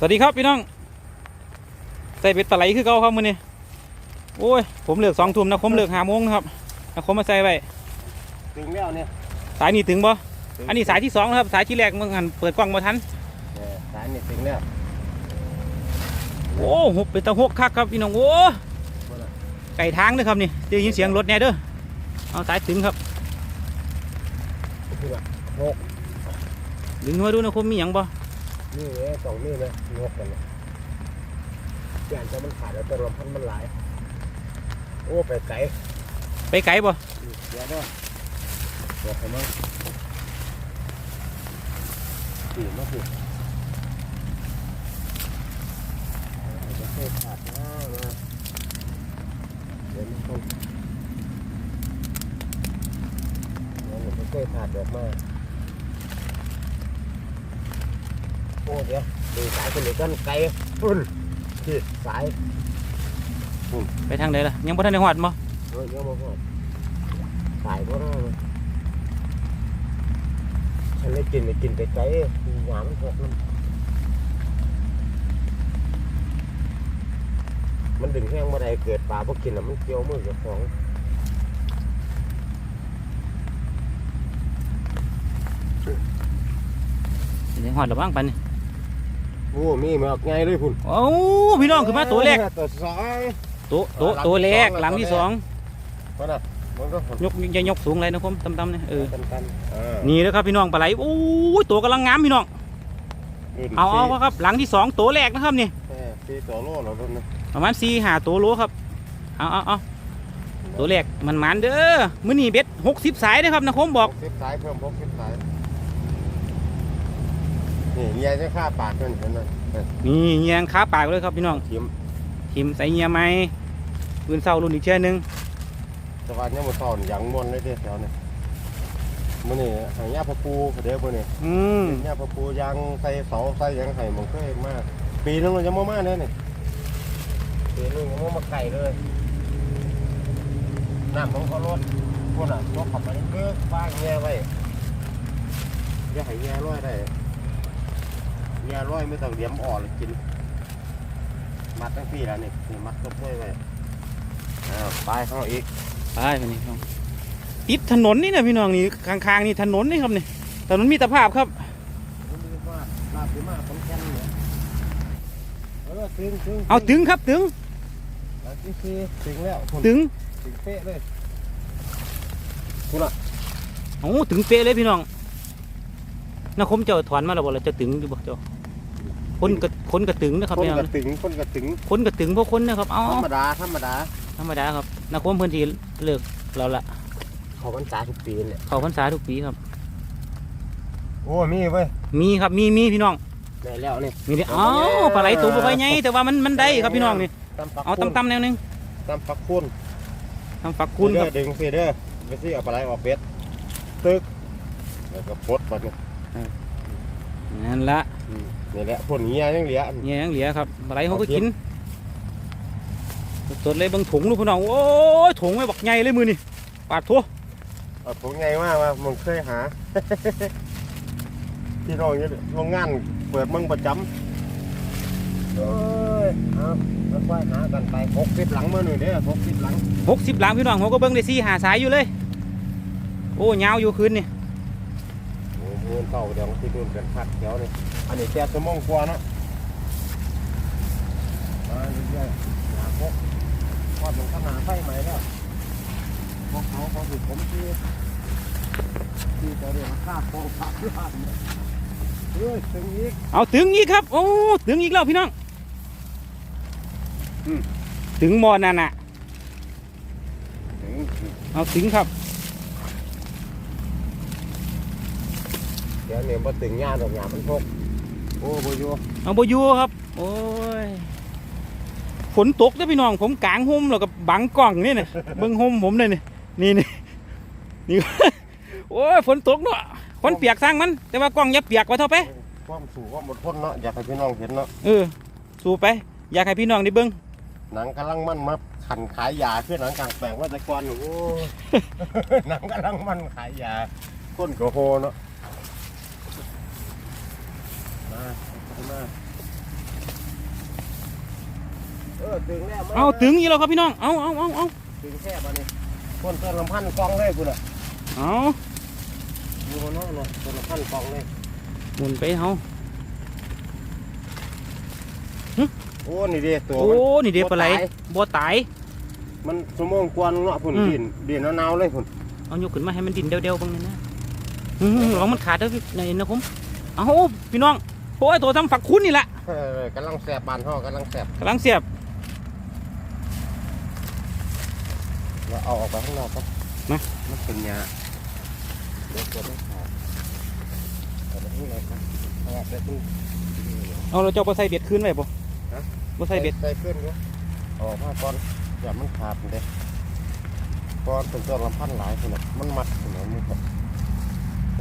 สวัสดีครับพี่น้องใส่เป็ดปลาไหลคือเก่าครับมื้อนี้โอ้ยผมเลือกสองทุ่มนะผมเลือกห้าโมงนะครับนะผมมาใส่ไว้ถึงแล้วเนี่ยสายนี้ถึงบ่อันนี้สายที่สองนะครับ สายที่แรกเมื่อหันเปิดกล้องมาทันเออสายนี่ถึงแล้วโอ้หุบเป็นตะหกคักครับพี่น้องโอ้ไก่ทางเด้อครับนี่ได้ยินเสียงรถแน่เด้อเอาสายถึงครับคือว่าดึงมาดูนะคมมีหยังบ่ นี่เนี่ยสองนี่นะงกกันเลยอย่างจะมันขาดแล้วแต่ลำพันมันหลาย โอ้ไปไกลไปไกลบ่เดี๋ยวด้วยบอกให้มั้งสี่มาสิจะเคยขาดหน้ามาเดี๋ยวมันคงเดี๋ยวมันจะเคยขาดออกมา โอ้เดี๋ยวดูสายคนเดียวกันไกลพุ่นที่สายไปทางใดล่ะยังบ่ทันได้ฮอดบ่เฮ้ยเยอะมากสายก็ได้เลยฉันได้กินได้กินไปไกลหวานหกน้ำมันดึงแห้งเมื่อใดเกิดปลาพวกกินแล้วมันเกี่ยวมือกับของยังฮอดแล้วบ้างปันนี่โอ้มีมาไงเลยพุ่นโอ้พี่น้องขึ้นมาตัวแรกตัวสองตัวตัวตัวแรกหลังที่สองก็นะมันก็ยกอย่ายกสูงเลยนะคมต่ำๆเนี่ยเออกันกันเออนี่แล้วครับพี่น้องปลาไหลโอ้ยตัวกำลังงามพี่น้องเอาเอาครับหลังที่สองตัวแรกนะครับนี่เออสี่ตัวโลแล้วพุ่นนะประมาณสี่หาตัวโลครับเอาเอาเอาตัวแรกมันมันๆเด้อมื้อนี้เบ็ดหกสิบสายนะครับนะคมบอกพกสิบสายเพิ่มพกสิบสาย นี่เมียจะฆ่าปากกันเห็นไหมเออนี่เงียงขาปากเลยครับพี่น้องทิมทิมใส่เงียไหมปืนเศร้ารุ่นอีกเช่นหนึงสวัสดีมาสอนอย่างมวนเลยเด้อแถวนี้มื้อนี้หายาพะปูเด้อมื้อนี้อืมเป็นยาพะปูยางใส่เสาใส่หยังไห้มันเคยมาก ปีนึงมันจะมามาเลยนี่ปีนึงยังมามาไก่เลยน้ำมันก็ลดพวกน่ะยกขับมาเลิกบ้างแง่ไว้อย่าให้แง่ร้อยได้ แง่ร้อยไม่ต้องเลี้ยมอ่อนเลยกิน มัดตั้งพี่แล้วนี่นี่มัดก็ด้วยไว้อ้าวไปเข้าอีกไปไปนี่พี่น้องติดถนนนี่นะพี่น้องนี่ข้างๆนี่ถนนนี่ครับนี่ถนนมิตรภาพครับผมเรียกว่าลาบดีมากคนแก่นเนี่ยเออถึงถึงเอาถึงครับถึงแล้วที่สี่ถึงแล้วผมถึงถึงเป๊ะเลยโอ้ถึงเป๊ะเลยพี่น้องนะคมเจ้าถอนมาแล้วบ่เราจะถึงอยู่บ่เจ้า คนกระคนกระตึงนะครับคนพี่น้องกระถึงคนกระถึงคนกระตึงพวกคนนะครับเอาธรรมดาธรรมดาธรรมดาครับนะคมเพื้นที่เลิกเราละเขาพรรษาทุกปีเนี่ยเข้าพรรษาทุกปีครับ โอ้มีเว้ยมีครับมีมีพี่น้องได้แล้วนี่มีเด้ออ้าวปลาไหลตัวบ่ค่อยใหญ่แต่ว่ามันมันได้ครับพี่น้องนี่ตำปักเอาต่ำๆแนวหนึงตำปักคุณทำฝักคุณครับเด้อดึงสิเด้อไปสิเอาปลาไหลออกเป็ดตึกแล้วก็ปลดบัดนี้นั่นละอืม นี่แหละพ่นเงี้ยยังเหลืออันเนี่ยยังเหลือครับปลาไหลเขาก็กินสดๆเลยเบางถุงลูกพี่น้องโอ้ยถุงไม่บักใหญ่เลยมือนี่ปาดทั่วเอาผมไงว่าว่ามึงเคยหา ที่โรงนี้โรงงานเปิดมึงประจำเอ้ยเอาแล้วค่อยหากันไปหกสิบหลังมาหนึ่งเด้อหกสิบหลังหกสิบหลังพี่น้องเขาก็เบิ้งได้สี่หาสายอยู่เลย โอ้ยาวอยู่คืนนี่โอ้โหเก่าเดี๋ยวที่ดูนกันพักเดี๋ยวนี่ อันนี้แกสมองกว่าเนาะมาเรื่อยๆหาพกทอดมันขนาดไฟใหม่แล้วพวกเขาเขาถูกผมที่ที่จะเรียกว่าค่าโคภาพล้านเนี่ยเฮ้ยถึงอีกเอาถึงอีกครับ โอ้ถึงอีกแล้วพี่น้องอืมถึงมอนั่นน่ะ ถึงเอาถึงครับ เดี๋ยวเนี่ยมาถึงงานดอกหยามันพก โอ้บอยู่เอาบอยู่ครับ โอ้ยฝนตกเด้อพี่น้องผมกางห่มแล้วก็บังกล้องนี่นี่เบิ้งห่มผมเลยนี่นี่นี่นี่โอ้ยฝนตกเนาะคนเปียกสร้างมัน แต่ว่ากล้องอย่าเปียกไว้เท่าไปความสูงความอดทนเนาะอยากให้พี่น้องเห็นเนาะเออสู้ไป อยากให้พี่น้องได้เบิ้งหนังกำลังมันมาขันขายยาขึ้นหนังกลางแปลงว่าแต่ก่อนโอ้หนังกำลังมันขายยาก้นกระโหเนาะ มามาอตึงแล้วเอาถึงอีกแล้วครับพี่น้อง เอาเอาเอาเอาตึงแค่บ้านนี้คนต้นลำพันกองเลยคุณอะเอาอยู่บนนั้นนะต้นลำพันกองเลยหมุนไปเอาโอ้นี่เด้ตัวโอ้ มันนี่เด็ปลาไหลบ่ตายบัวตาย มันสมองกวนเนาะพุ่นอืม ดินดินหนาวๆเลยพุ่นเอายกขึ้นมาให้มันดินเดียวๆบ้างเลยนะอืมลองมันขาดเด้อพี่ในนะผม เอาพี่น้อง โอ้ยตัวทำฝักคุ้นนี่แหละเออกำลังแสบบานห่อกำลังแสบกำลังเสียบเราเอาออกไปข้างนอกครับนะมันเป็นยาเดี๋ยวตัวไม่ขาดเอาไปที่ไหนครับเอาไปที่เอาเราจะเอาไปใส่เบ็ดขึ้นไว้บ่ฮะบ่ใส่เบ็ดใส่ขึ้นก็ออกมาก่อนอย่ามันขาดเลยก่อนเป็นตัวลำพันหลายคนน่ะมันมัดคนน่ะมันก็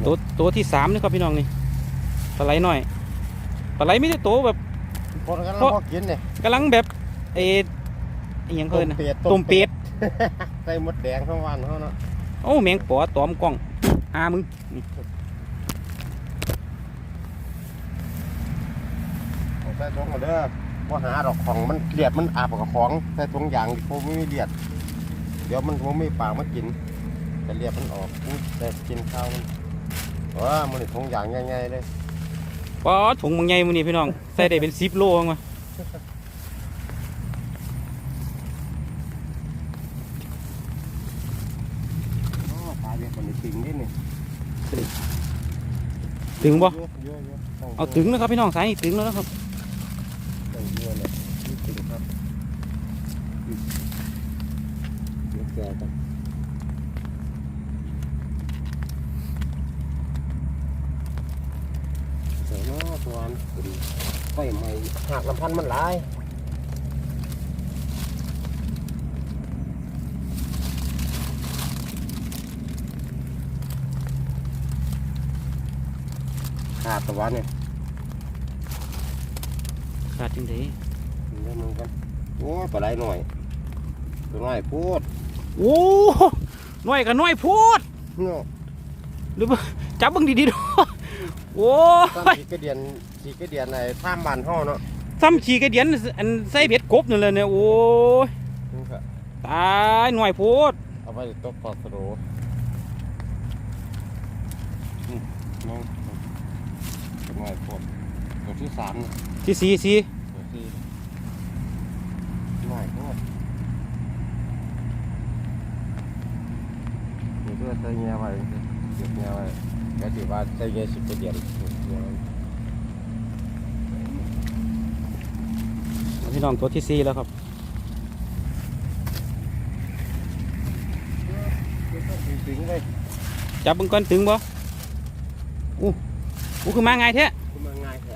ตัวตัวที่สามนี่ครับพี่น้องนี่ปลาไหลหน่อย ปลาไหลไม่ได้โตแบบ คนกันเพราะ พอกินเนี่ยกำลังแบบเอออหยังเพิ่นนะเป็ดต้มเป็ดใส่หมดแดงทั้งวันเขาเนาะโอ้แมงปอตอมกล้องอามึงนี่เอาใส่ถุงมาเด้อว่าหาดอกของมันเกลียดมันอาบกับของใส่ถุงยางดิเขาไม่มีเลียด เดี๋ยวมันคงไม่ปากมากิน แต่เลียดมันออกแต่กินข้าวมันว้ามันนี่ถุงยางง่ายๆเลย ปอถุงมึงใหญ่มึงนี่พี่น้อง ใส่ได้เป็น10โลมั้งวะอ๋อตายเด็กคนนี้ถึงนิดนี่ถึงบ่เยอะเยอะเยอะต้เอาถึงนะครับพี่น้องสายนี่ถึงแล้วนะครับ ต้องเยอะเลยนี่ถึงครับอืมเดี๋ยวแกกันเสียเนาะตัวนั้นพอดีไฟไหม้หักลำพันธ์มันหลายขาดตัวเนี่ยขาดจังได๋เดี๋ยวมึงกันโอ้ยปลาไหลหน่อยตัวน้อยพูดโอ้น้อยก็น้อยโพูดเนาะหรือว่าจับเบิ่งดีๆดูโอ้ตั้งยสีกระเดียนสีกระเดียนในท่ามบานห่อเนาะ ซ้ำฉีกระเดียนอันใส่เบ็ดกบนั่นเลยเนี่ยโอ้ยนี่ค่ะตายน้อยโพูดเอาไปตกปลาสโลอืมน้องตัวน้อยพูดตัวที่สามนะที่สี่สี่ตัวที่น้อยพูดเดี๋ยวเพื่อใส่เงี้ยไว้เก็บเงี้ยไว้ก็ถือว่าใส่เงี้ยสิบกระเดียนเงี้ยไว้ พี่น้องตัวที่สี่แล้วครับถึงเลยจับเบิ่งก่อนถึงบ่อู้อู้คือมาไงายแท้ขึ้นมาง่ายแท้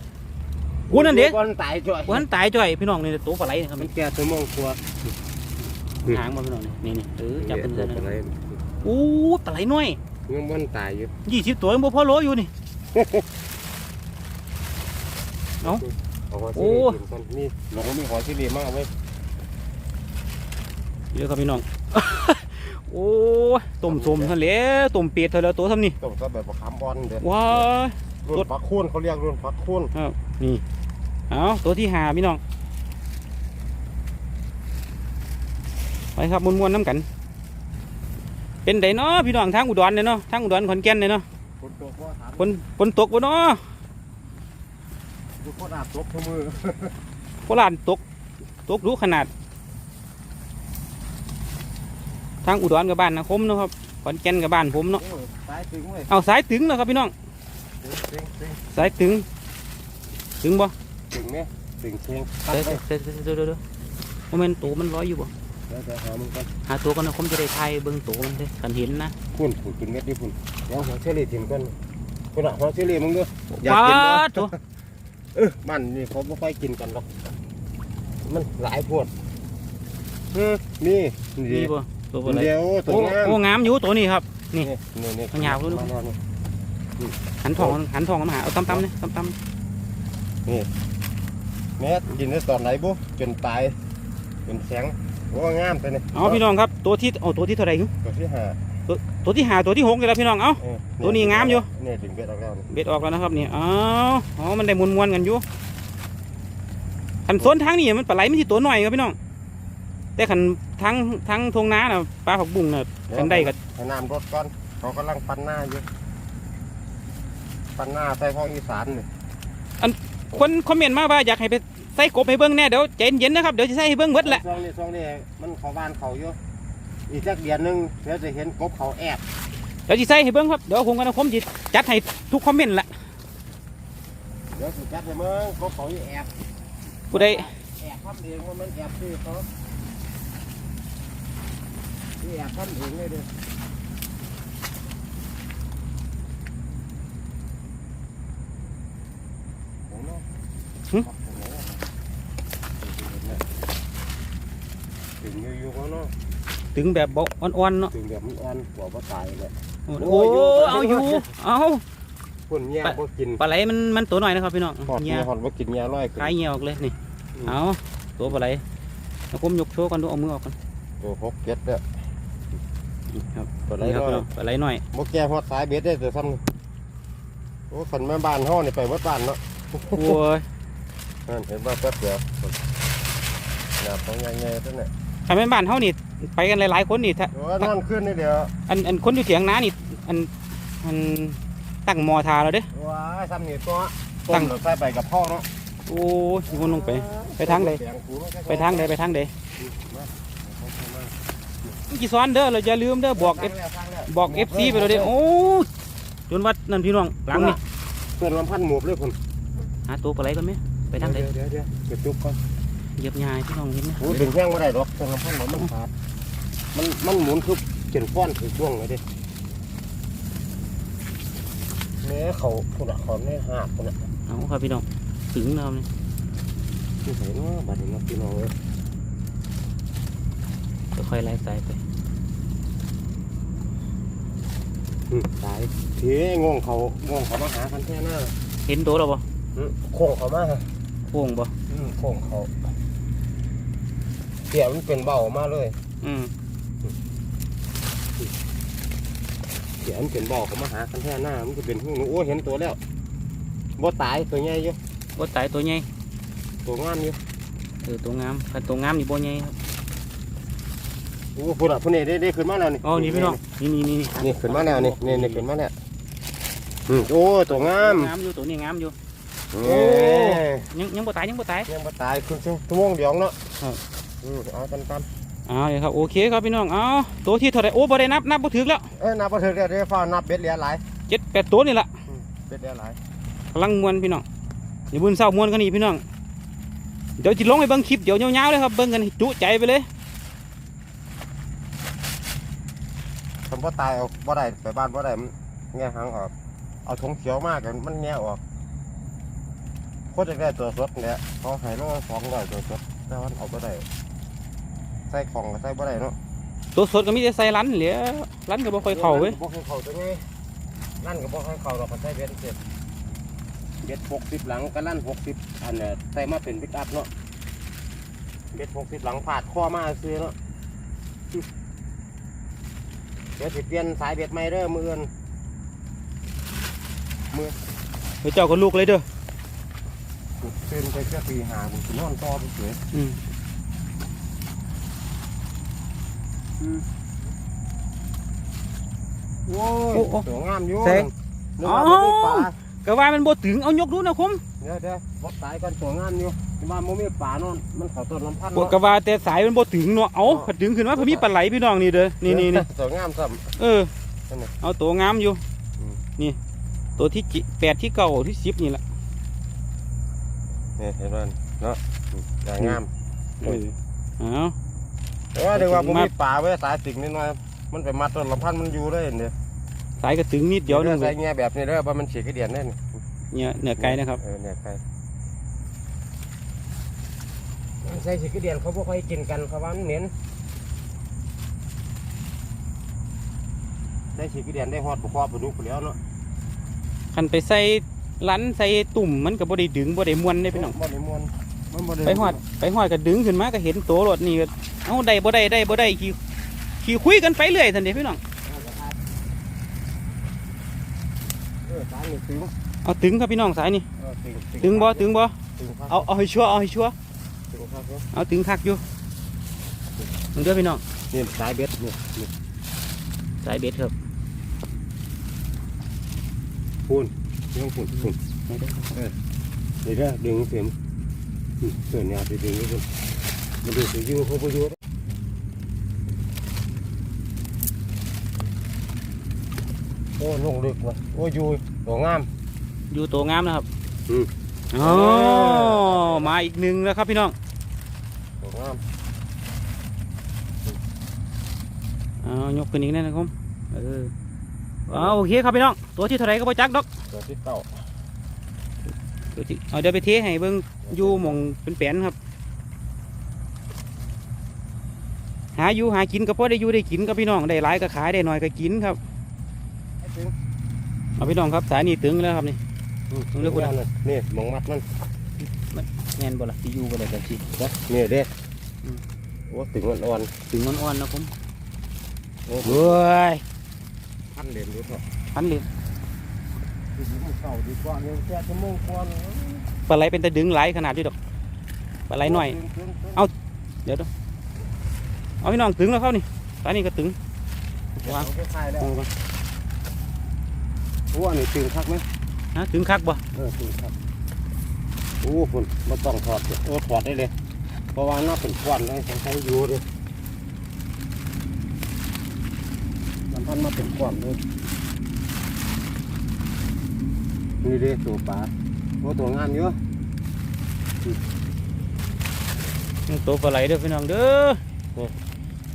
อู้นั่นเด็กก้อนตายจ่อยวันตายจ่อยพี่น้องนี่ตัวปลาไหลนะครับมันแก่ตัวมองตัวหางบ่พี่น้องนี่นี่นี่เออจับเป็นตัเดืวอนอะไรอู้ปลาไหลน้อยยังมันตายอยู่ยี่สิบตัวยังบ่พอโลอยู่นี่เอา หัวโอ้ซีรีส์กินก่อนนี่หลงมีหัวซีรีส์มากเว้ยเยอะครับพี่น้อง โอ้ยต้มส้มทะเลต้มเป็ดทะเลตัวทำนี่ต้มซะแบบมะขามบอลเด้อว้ายรุ่นฟักคูนเขาเรียกรุ่นฟักคูนนี่เอาตัวที่หาพี่น้องไปครับมวนๆน้ำกัน เป็นไดเนาะพี่น้องทางอุดรเนี่ยเนาะทางอุดรขอนแก่นเนี่ยเนาะคนตัวก็ถามฝนฝนตกบ่เนาะ ดูโคตรอาบตบทั้งมือโคราชตก ตกรู้ขนาด ทางอุดรกับบ้านนะคมเนาะครับขอนแก่นกับบ้านผมเนาะโอ้ยตายถึงเว้ยเอาสายตึงเนาะครับพี่น้องถึง ถึงสายตึงตึงบ่ถึงไหมถึงเชียงเดี๋ยวเดี๋ยวเดี๋ยวเดี๋ยวเดี๋ยวโมเมนตัวมันลอยอยู่บ่ เดี๋ยวจะหามึงกันหาตัวกันนะผมจะได้ทายเบิ่งตัวมันเด้กันเห็นนะพุ่นพุ่นกินเม็ดดิพุ่นเดี๋ยวหัวเชอรี่กินก่อนพุ่นอะหัวเชอรี่มึงดูอยากว้ากินบ่ดตัว เออมันนี่เขาไม่ค่อยกินกันหรอก มันหลายพวดเออนี่นี่นี่บ่ตัวบ่อะไรเดียวตัวโอ้งามโอ้งามอยู่ตัวนี้ครับ นี่ นี่นี่มันยาวด้วยมนอนนี่หันทองหันทองมาหาเอาตั้มๆนี่ตั้มแม่กินได้ตอนไหนบุจนตายจนแข็งโอ้งามไปเนี่ยๆเอาพี่น้องครับตัวที่เอาตัวที่เท่าไหร่อยู่ตัวที่ห้า ตัวที่หาตัวที่หกเลยละพี่น้องเอาเออตัวนี้งามอยู่ เนี่ยดึงเบ็ดออกแล้วนี่เบ็ดออกแล้วนะครับนี่เอาเอามันได้มวนๆกันอยู่ขันโซนทางนี้มันปลาไหลมันที่ตัวหน่อยครับพี่น้อง แต่ขันทั้งทั้งทงนาน่ะปลาผักบุ้งน่ะขันได้ก็ให้น้ำรถก่อนเขากำลังปั้นหน้าอยู่ปั้นหน้าใส่ของอีสานนี่คนคอมเมนต์มาว่าอยากให้ไปใส่กบให้เบิ่งแน่เดี๋ยวใจเย็นๆนะครับเดี๋ยวจะใส่ให้เบิ่งเบิดแหละ ช่วงนี้ช่วงนี้มันเขาบ้านเขาอยู่ อีกสักเดือนหนึงเดี๋ยวจะเห็นกบเขาแอบเดี๋ยวจะใส่ให้เบิ่งครับ เดี๋ยวผมกับผมจะจัดให้ทุกคอมเมนต์ละเดี๋ยวสุดจัดให้มึงกบเขาอยู่แอบผู้ใดแอบทำเองว่ามันแอบซื้อเขาที่แอบทำเองเลยเด้อโอ้โหถึงอยู่ๆเขาเนาะ ถึงแบบเบาอ่อนๆเนาะถึงแบบมันอ่อนกว่าบ่ตายเลยโอ้โอ้โหยเอาอยู่เอาคนแย่บ่กินปลาไหลมันมันตัวหน่อยนะครับพี่น้องหอดเงี้เงี้ยยหอดบ่กินเงี้ยร้อยขึ้นคลายเงี้ยออกเลยนี่อืมเอาตัวปลาไหลแล้วผมยกโชว์กันดูเอามือออกกันตัวหกเจ็ดเด้อครับตัวไหนนี่ครับร้อยพี่น้องปลาไหลหน่อยบ่แก่ฮอดสายเบ็ดได้แต่ซ้ำนี่โอ้คันแม่บ้านเฮานี่ไปหมดบ้านเนาะโอ้ยนั่นเห็นว่าแป๊บเดียวหน้าของใหญ่ๆตัวเนี่ยทำให้บ้านเฮานี่ ไปกันหลายๆคนนี่ถ้าโอ้ยนอนขึ้นนี่เดียวอันอันคนอยู่เถียงนานี่อันอันตั้งหมอทาแล้วเด้ว้ายซ้ำนี่ตัวตั้ตั้งงใส่ไปกับพ่อเนาะโอ้ยมีคนลงไปไปทางใดแสกูม่ใช่ไปทางใดไปทางใดมามากี่ซ้อนเด้อเราอย่าลืมเด้อบอกทา F งแล้วทางแล้วบอก FC ไปเลยเด้อโอ้ยจนว่านั่นพี่น้องหลังนี่เพื่อนลำพันหมูบเลยคุณหาตัวปลาไหลก่อนไหมไปทางใดเดี๋ยวเดี๋ยวเดี๋ยวเก็บจุกก่อน เหยียบยายพี่น้องเห็นไหมโอ้ดึงแข้งไม่ได้หรอกเพื่อนลำพันหมูมันขาดมันมันหมุนคือเจนฟ้อนถือช่วงเลยเดิแม่เขาคุณอะเขาแม่หักคุณอะเอาครับพี่น้องถึงแล้วนี่ที่ไหนเนาะบัดนี้เนาะพี่น้องเอ้ยค่อยๆไล่สายไปอืมตายเทีงงเขางงเขามาหาคันแท่หน้าเห็นตัวเราบ่อืมโค้งเขามาโป่งบ่อืมโค้งเขา เกี่ยมันเป็นเบามาเลยอืมเกี่ยมันเป็นเบาเขามาหาคันแท่หน้ามันจะเป็นหูหนูโอ้เห็นตัวแล้วบ่ตายตัวใหญ่อยู่บ่ตายตัวใหญ่ตัวงามอยู่เออตัวงามคันตัวงามนี่บ่ใหญ่ครับโอ้พุ่นอะพุ่นนี่ได้ได้ขึ้นมาแล้วนี่อ๋อนี่พี่น้องนี่นี่นี่นี่ขึ้นมาแล้วนี่นี่นี่ขึ้นมาแล้วอืมโอ้ตัวงามงามอยู่ตัวนี้งามอยู่โอ้ยังยังบ่ตายยังบ่ตายยังบ่ตายคุณชั่วโมงเดียวเนาะครับ อืมเอากันกันเอ้าวครับโอเคครับพี่น้องเอาตัวที่เท่าไหร่โอ้บ่ได้นับนับบ่ถึกแล้วเอ้ยนับบ่ถึงเดี๋ยวเดี๋ยวฟ้านับเบ็ดเหลือหลายเจ็ดแปดตัวนี่ล่ะเบ็ดเหลือหลายกำลังมวนพี่น้องอย่าบุญเศร้ามวนกันนี่พี่น้องเดี๋ยวจิลงไปเบิ่งคลิปเดี๋ยวยาวๆเลยครับเบิ่งกันให้จุใจไปเลยผมบ่ตายเอาบ่ได้ไปบ้านบ่ได้มันแง่หางออกเอาถุงเขียวมากกันมันแง่ออกโคตรจะได้ตัวสดเนี่ยเขาให้โลสองร้อยตัวสดแต่ว่ามันเอาบ่ได้ ใส่ของก็ใส่บ่ได้เนาะตัวสดก็มีแต่ใส่รันเหลือรันก็บ่ค่อยเข้าเว้ยบ่ค่อยเข้าตัวนี้นั่นก็บ่ค่อยเข้าดอกก็ใส่เบ็ดเจ็ดเบ็ดหกสิบหลังก็ลั่นหกสิบอันเนี่ยใส่มาเป็นปิกอัพเนาะเบ็ดหกสิบหลังผาดข้อมาซื้อเนาะเดี๋ยวสิเปลี่ยนสายเบ็ดใหม่เด้อมืออื่นเดี๋ยวเจ้าก็ลูกเลยเด้อตื่นไปเชื่อปีหาผมสินอนต่อไปเฉยอืม โอ้ยสวยงามอยู่แสงนึกว่าบ่มีปลาก็ว่ามันบ่ถึงเอายกดูนะคมเดี๋ยวเดี๋ยววัดสายกันสวยงามอยู่ที่ว่าบ่มีปลานอนมันเขาต้นลำพันธ์บ่ก็ว่าแต่สายมันบ่ถึงเนาะเอาถ้าถึงขึ้นมาเพิ่นมีปลาไหลพี่น้องนี่เด้อนี่นี่นี่สวยงามซ้ เออนั่นน่ะเอาตัวงามอยู่อืมนี่ ตัวที่จิแปดที่เก้าที่สิบนี่แหละำนี่เห็นมันเนาะอืมสวยงาม เออเอา แต่ว่าเดี๋ยวว่าผมมามีปลาไว้สายติ่งนิดหน่อยมันไปมัดต้นลำพันธ์มันอยู่ได้เนี่ยสายก็ถึงนิดเดียวนึงใส่เงี้ยแบบนี้เด้อเพราะมันฉีกกระเดียนได้นี่เนี่ยเนื้อไก่นะครับเออเนี่ยไก่ใส่ฉีกกระเดียนเขาบ่ค่อยกินกันเขาว่ามันเหม็นใส่ฉีกกระเดียนได้ฮอดบุคอบุดุกไปแล้วเนาะคันไปใส่ลันใส่ตุ่มมันก็บ่ได้ดึงบ่ได้มวนได้พี่น้องบ่ได้มวนมันบ่ ได้ไปหอดไปหอดก็ดึงขึ้นมาก็เห็นตัวรถนี่ก็เอาได้บ่ได้ได้บ่ได้ขี่ขี่คุยกันไปเรื่อยทันเดีพี่น้องเออสายนี่ตึงเอาถึงครับพี่น้องสายนี่เออตึงถึงบ่ถึงบ่ตึงครับเอาเอาให้ชัวร์เอาให้ชัวร์ตึงครับเนาะเอาถึงคักอยู่ตึงมึงเด้อพี่น้องนี่สายเบ็ดนี่นี่สายเบ็ดครับพูนยังพูนพูนไม่ได้ครับเดี๋ยวจะดึงเสียมอืม เสือเนี่ยไปดึงนี่คุณมันดูสิยูเขาไปยูโอ้ลงลึกว่ะโอ้ยูตัวงาม อยู่ตัวงามนะครับอืมอ๋อมาอีกหนึ่งแล้วครับพี่น้องตัวงามเอายกขึ้นอีกแน่นะครับเออเอาโอเคครับพี่น้อง ตัวที่เท่าไหรก็บ่จักดอกตัวที่เก้าตัวที่ เอาเดี๋ยวไปเทให้เบิ่งอยู่หมองเป็นแปลนครับ หาอยู่หากินก็พอได้อยู่ได้กินครับพี่น้องได้หลายก็ขายได้น้อยก็กินครับให้ถึงเอาพี่น้องครับสายนี่ตึงแล้วครับนี่อืมมึงเลือกคนไหนนี่มองมัดมันแน่นบ่ล่ะที่อยู่บ่ได้กันสินะนี่เด้อืมโอ้ถึงอ่อนถึงอ่อนๆนะผมๆโอ้เฮ้ยพันเหรียญอยู่เถอะพันเหรียญ ดีเก่าดีกว่าเนี่ยแค่ชั่วโมงกว่าเนี่ยปลาไหลเป็นตะดึงหลายขนาดนี้ดอกปลาไหลหน่อย เอาเดี๋ยวเดี๋ยวเอาพี่น้องถึงแล้วเข้านี่สายนี่ก็ถึงวางไปขายแล้วเอาก่อนโอ้อันนี้ตึงคักไหมฮะถึงคักบ่เออตึงคักโอ้คุณมาต้องถอดเด้อโอ้ถอดได้เลยเพราะว่าน่าเป็นควันเลยใช้อยู่เลยมันพันมาเป็นควันเลย นี่เด้ตัวปลาโอ้ตัวงามเยอะนี่ตัวปลาไหลเด้อพี่น้องเด้อ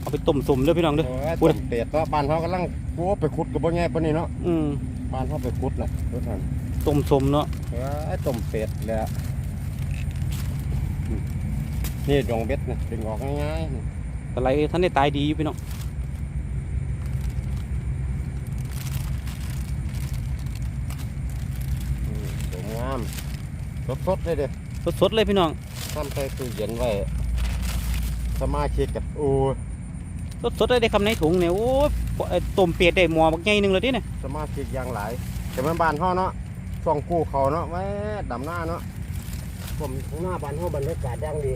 เอาไปต้มสมเด้อพี่น้องเด้อโอ้ยพูดต้มเป็ดก็บ้านเขากำลังโอ้ไปขุดกับบ่แง่ปานนี้เนาะอืมบ้านเขาไปขุดน่ะรถทันต้มสมเนาะเอ้ยต้มเป็ดแหละอืมนี่ดองเบ็ดนะเป็นออกง่ายๆนี่ปลาไหลท่านได้ตายดีอยู่พี่น้อง อืมสวยงาม สดๆเลยเด้อสดๆเลยพี่น้องทำใส่ตู้เย็นไว้ สมาชิกกับโอ้ยสดๆเลยได้คำในถุงเนี่ยโอ้ยเอ่อต้มเป็ดได้หม้อบักใหญ่หนึงเลยดิเนี่ยสมาชิกอย่างหลายแต่มันบ้านเขาเนาะช่องกู้เขาเนาะแม่ดำหน้าเนาะผมข้างหน้าบ้านเขาบรรยากาศอย่างดี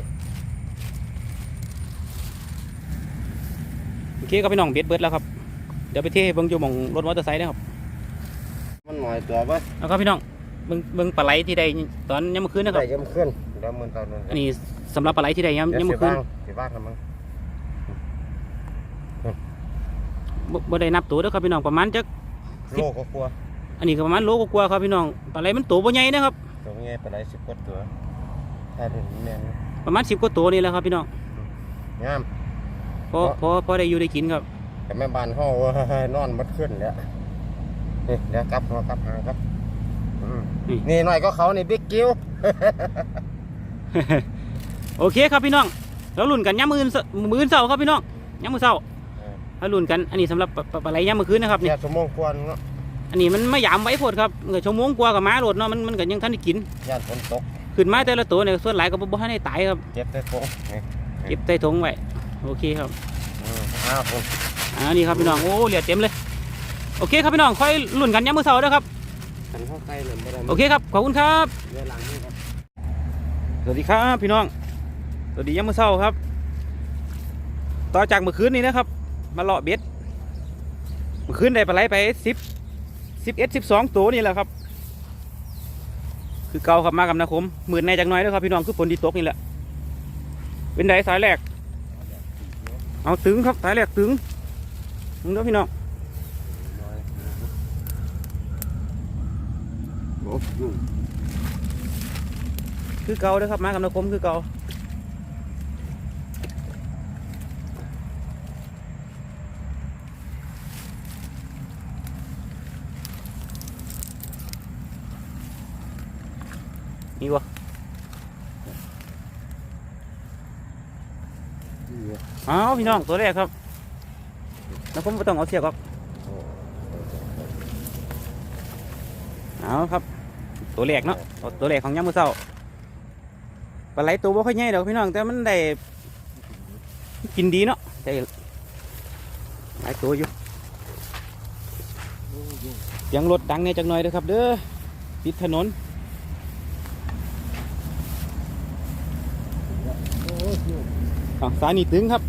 โอเคครับพี่น้องเบ็ดเบิดแล้วครับเดี๋ยวไปเทให้เบิ่งอยู่หมองรถมอเตอร์ไซค์นะครับมันหน่อยตัวไปแล้วก็พี่น้อง เบิ่งเบิ่งปลาไหลที่ได้ตอนยามมื้อคืนนะครับได้ยังขึ้นเดี๋ยวมันตอนนั้นอันนี้สำหรับปลาไหลที่ได้ยามเดี๋ยยามวมื้สิอคืนบ้างสิบ้างทำมั้งบ่บ่ได้นับตัวเด้อครับพี่น้องประมาณจักโลก็กลัวอันนี้ก็ประมาณโลกว่าๆครับพี่น้องปลาไหลมันตัวบ่ใหญ่นะครับ ตัวไงไปไหนสิบกว่าตัวถ้าเป็นแม่นประมาณ10กว่าตัวนี่แหละครับพี่น้องงาม พอพอพอได้อยู่ได้กินครับแต่แม่บ้านเขาเว้ยนอนมัดขึ้นแล้วนี่เดี๋ยวกลับหัวกลับหางครับอืม นี่หน่อยก็เขานี่บิ๊กกิ้วโอเคครับพี่น้องแล้วลุ้นกันยามมื้อเสมื้อเช้าครับพี่น้องยามมื้อเช้าเออแล้วลุ้นกันอันนี้สำหรับปลาปลาปลาไหลยามมื้อคืนนะครับนี่แค่ชั่วโมงกว่าเนาะอันนี้มันไม่ยามไว้โพดครับเงยชั่วโมงกว่ากับม้าโหลดเนาะมันมันก็ยังทันได้กินย่านฝนตกขึ้นมาแต่ละตัวเนี่ยส่วนหลายก็บ่บ่ทันได้ตายครับเจ็บได้ตรงนี่เก็บใส่ถุงไว้โอเคครับอืมอ้าวผมอ่านี่ครับพี่น้องโอ้เหลือเต็มเลยโอเคครับพี่น้องค่อยลุ้นกันยามมื้อเช้าเด้อครับ โอเคครับขอบคุณครับเดี๋ยวหลังนี่ครับสวัสดีครับพี่น้องสวัสดียามมื้อเช้าครับ ต่อจากเมื่อคืนนี้นะครับ มาเลาะเบ็ดเมื่อคืนได้ปลาไหลไปสิบสิบเอ็ดสิบสองตัวนี่แหละครับ คือเก่าครับมากับนาคมหมื่นในจักหน้อยแล้วครับพี่น้องคือฝนดีตกนี่แหละเป็นไดสายแรกเอาตึงครับสายแรกตึงมึงเด้อพี่น้อง โอ้ย คือเก่าเด้อครับมากับนาคมคือเก่ามีวะเอาวพี่น้องตัวแรกครับนาคมไม่ต้องเอาเสียกออกเอาครับ ตัวแลกเนาะตัวแลกของยามมื้อเช้าปลาไหลตัวบ่ค่อยใหญ่ดอกพี่น้อง แต่มันได้กินดีเนาะได้หลายตัวอยู่ยังรถดังเนี่ยจังหน่อยนะครับ เด้อปิดถนนสายนี่ตึงครับ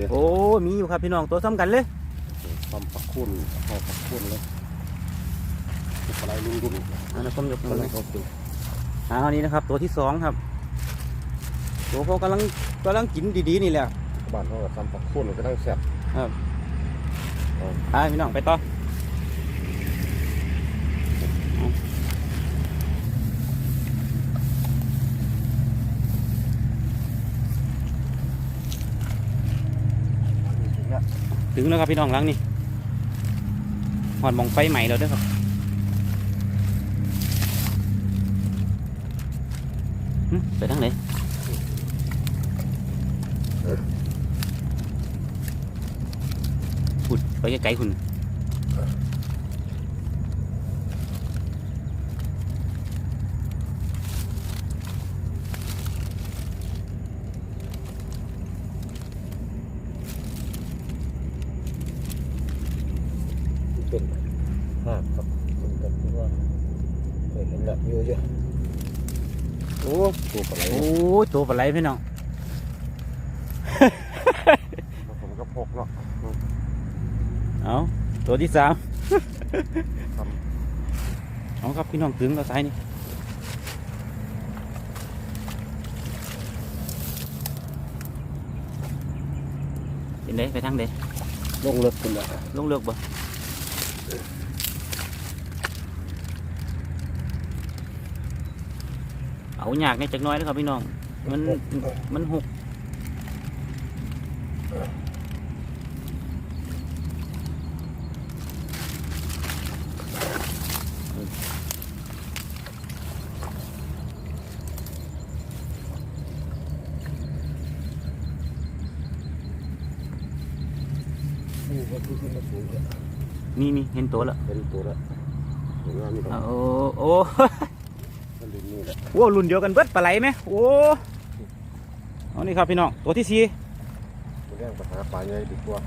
เดี๋ยวโอ้ มีอยู่ครับพี่น้องตัวซ้ำกันเลยความปักคุณเอาปักคุณเลยอะไรลุงดุนอันนั้นผมยกมัมืนอเขาตึงเอาอันนี้นะครับ ตัวที่สองครับ ตัวเขากำลังกำลังกินดีๆนี่แหละบ้านเขาก็ทำปักคุณก็ต้องแซ่บไปพี่น้องไปต่อ ถึงแล้วครับพี่น้องหลังนี่หอดหมองไฟใหม่แล้วเด้วยครับหึไปทางไหนขุดไปไกลๆคุณ เป็นภาพครับมันกันที่ว่าเคยเห็นแล้วอยู่เยอะโอ้ตัวปลาไหล โอ้ย ตัวปลาไหลพี่น้อง ผมก็พกเนาะเอาตัวที่สามเอาครับพี่น้องถึงแล้วซ้ายนี่เป็นไดไปทางใดลงเลิกกันแล้วลงเลือกบ่เอาอยากในจักน้อยนะครับพี่น้อง มันมันหกนี่นี่เห็นตัวแล้วเป็นตัวละตัวงานนี่โอ้ก็โอ้ มันดินนี่แหละ โอ้รุ่นเดียวกันเบิดปลาไหลไหมโอ้เอานี่ครับพี่น้องตัวที่สี่มันเรื่องปัญหาปลาใหญ่ดีกว่า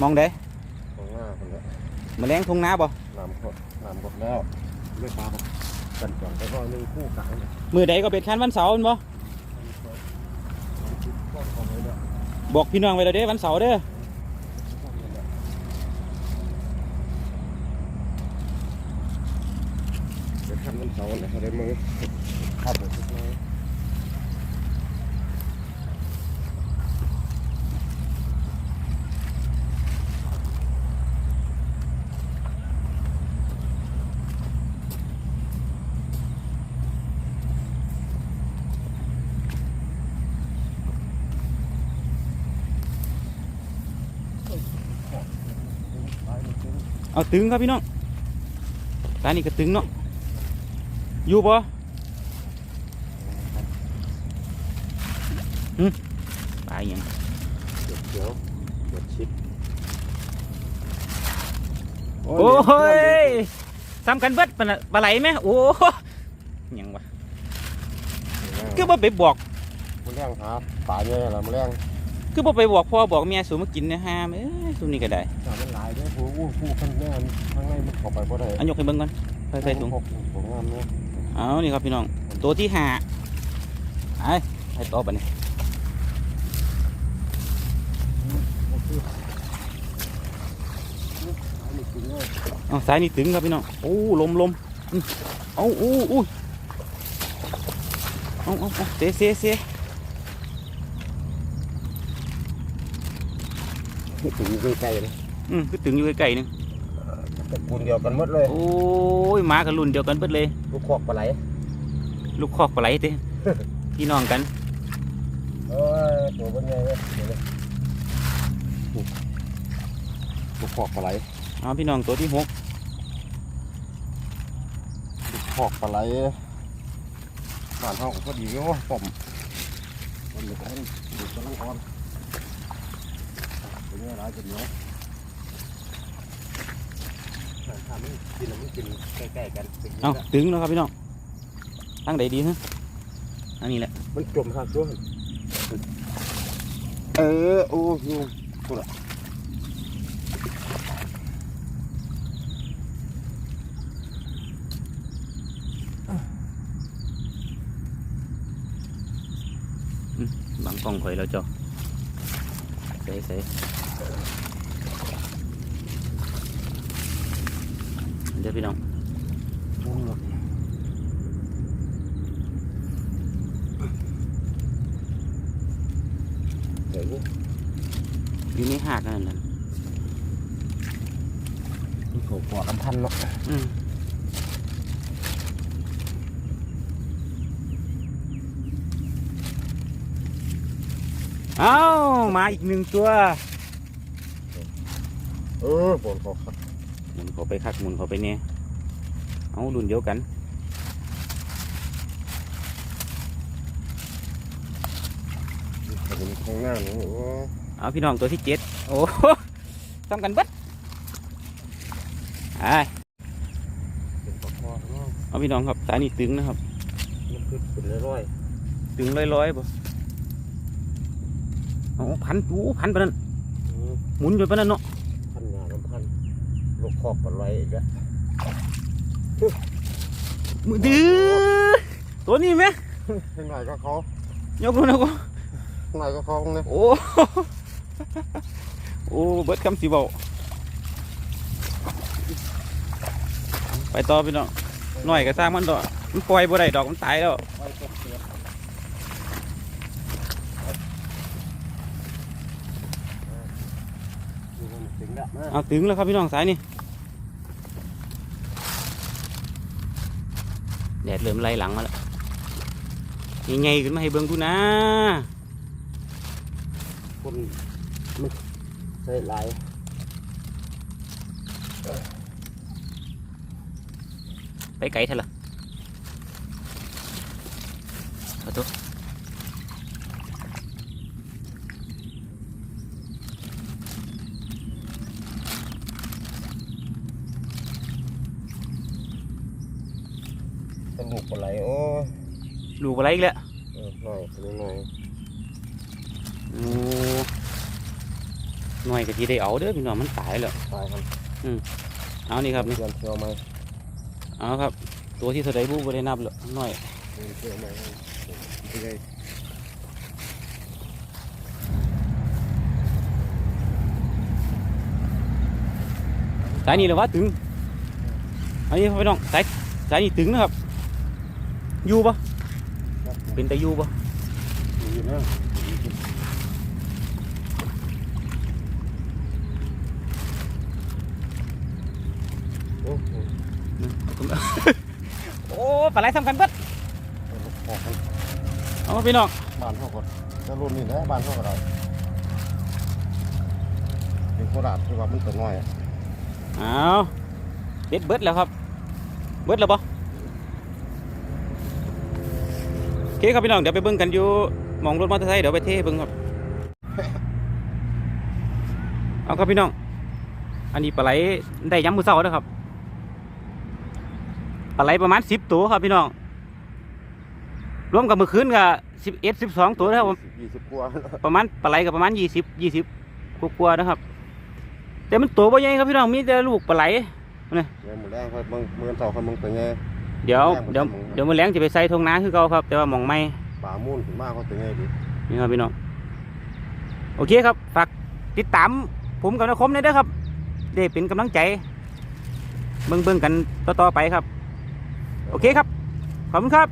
มองได้ของหน้าคนละแมลงทงน้าบ่น้ำหดน้ำหดแล้วไม่ปลาครับกันก่อนแล้วก็หนึ่งคู่กลางเนี่ยมือใดก็เป็นคันวันเสาร์แม่นบ่ก้อนของเลยเนี่ยบอกพี่น้องไว้แล้วเด้วันเสาร์เด้อเดี๋ยวทำน้ำเสาเนี่ยเขาได้มือ ครับผมทุกน้อยเอาตึงครับพี่น้องร้านนี้ก็ตึงเนาะอยู่บ่ ปลาอหยังเดี๋ยวเดี๋ยวเดี๋ยวชิดโอ้ยซ้ำกันเบิดปลาปลาไหลไหมโอ้หยังวะคือบ่ไปบอกมันแรงหาปลาเนี่ยแหละมันแรงคือบ่ไปบอกพ่อบอกเมียสูมากินเนี่ยฮามเอ้ยสูนี่ก็ได้แต่มันหลายเด้อผู้ผู้ผู้ข้างหน้าข้างในมันเข้าไปบ่ได้อันยกให้เบิ่งก่อนค่อยใส่ถุงผมงามเนี่ยเอานี่ครับพี่น้องตัวที่ห้าไอ้ไอ้ต่อไปนี่ เอาสายนี่ถึงครับพี่น้องโอ้ลมลมอืมเอาอู้อู้เอาเอาเอาเสียเสียเสียถึงใกล้ๆเลยอืมคือถึงอยู่ใกล้ๆนึงตระกูลเดียวกันหมดเลย โอ้ยหมากับรุ่นเดียวกันเบิดเลย ลูกคอกปลาไหล ลูกคอกปลาไหลเต้พี่น้องกันเอ้ยตัวเป็นไงเว้ยเดี๋ยวเลยลูกคอกปลาไหลเอาพี่น้องตัวที่หก ลูกคอกปลาไหลบ้านเฮาก็พอดีเนาะผมมันเลยก็ให้ดูกำลังอ่อนเป็นไงหลายเป็นเนาะแต่ถ้ามันกินแล้วมันกินใกล้ๆกันเป็นเอาถึงแล้วครับพี่น้องตั้งใดดีฮะอันนี้แหละมันจมหักด้วยเออโอ้ยูกูละ บ บัง กล้องข่อยแล้วเจ้าใส่ใส่เดี๋ยวพี่น้องมุมหมดเดี๋ยวนี้อยู่ในหากนั่นน่ะมีโถกอดลำพันเนาะ เอามาอีกหนึ่งตัวเออฝนเขาครับหมุนเขาไปคักหมุนเขาไปเนี่ยเอารุ่นเดียวกันเขาเป็นข้างหน้านี่โอ้เอาพี่น้องตัวที่เจ็ดโอ้โหต้องกันเบัดไอ้เป็นปลาคอเนาะเอาพี่น้องครับสายนี่ตึงนะครับมันคือเป็นร้อยตึงร้อยๆบ่ เอาพันจูพันไปนั่นๆอืมหมุนอยู่ไปนั่นเนาะพันงานลำพันลูกคอกกันไว้อีกแล้วมือดื้อตัวนี้ไหมให้หน่อยก็เขายกดูนะกูหน่อยก็เขาเนี่ยโอ้โอ้เบิดคำสีเบาไปต่อพี่น้องหน่อยก็สร้างมันต่อมันปล่อยบ่ได้ดอกมันตายแล้ว ไว้ต้นเสียดูมันถึงแล้วนะ เอาถึงแล้วครับพี่น้องสายนี่แดดเริ่มไล่หลังมาแล้วยังไงขึ้นมาให้เบิ่งกูนะคนไม่ใช่หลายไปไกลเท่าล่ะเเป็นลูกปลาไหลโอ้ยลูกอะไรอีกแล้วเออหน่อยเป็นหน่อยโอ้หน่อยก็ทีได้เอาเด้อพี่น้องมันตายแล้วตายครับเอานี่ครับนี่เตรียมเที่ยวไหมเอาครับ ตัวที่เสดบูบ่ได้นับเลยหน่อยเตรียมเที่ยวไหมที่ได้สายนี้เลยว่าตึงอันนี้พี่น้องสายสายนี้ตึงนะครับ อยู่ปะเป็นแต่อยู่ปะอยู่นะโอ้โหโอ้ปลาไหลสำคัญเบิดลูกคอกมันเอามาพี่น้องบ้านเขาก็จะรุ่นนี้นะบ้านเขาก็ได้เป็นโคราชที่ว่ามันตัวน้อยอะเอาเด็ดเบิดแล้วครับ เบิดแล้วปะโอ เคครับพี่น้องเดี๋ยวไปเบิ่งกันอยู่หมองรถมอเตอร์ไซค์เดี๋ยวไปเทให้เบิ่งครับเอาครับพี่น้อง อันนี้ปลาไหลได้ย้ำมือเศร้าแล้วครับปลาไหลประมาณสิบตัวครับพี่น้องรวมกับมือคืนกับสิบเอ็ดสิบสองตัวนะครับผมยี่สิบกว่าประมาณปลาไหลกับประมาณยี่สิบยี่สิบกว่าๆนะครับ แต่มันตัวบ่ใหญ่ครับพี่น้องมีแต่ลูกปลาไหลเดี๋ยวหมูแรงค่อยมึงมือเสาค่อยมึงเป็นไง เดี๋ยวแม่งมันเดี๋ยวทำหมูเดี๋ยวมือแรงจะไปใส่ทงน้าคือเก่าครับ แต่ว่าหมองไม่ป่ามุ่นขึ้นมากเขาเป็นไงดินี่ครับพี่น้องโอเคครับฝากติดตามผมกับนคมเลยเด้อครับได้เป็นกำลังใจ เบิ่งเบิ่งๆกันต่อๆไปครับ โอเคครับ ขอบคุณครับ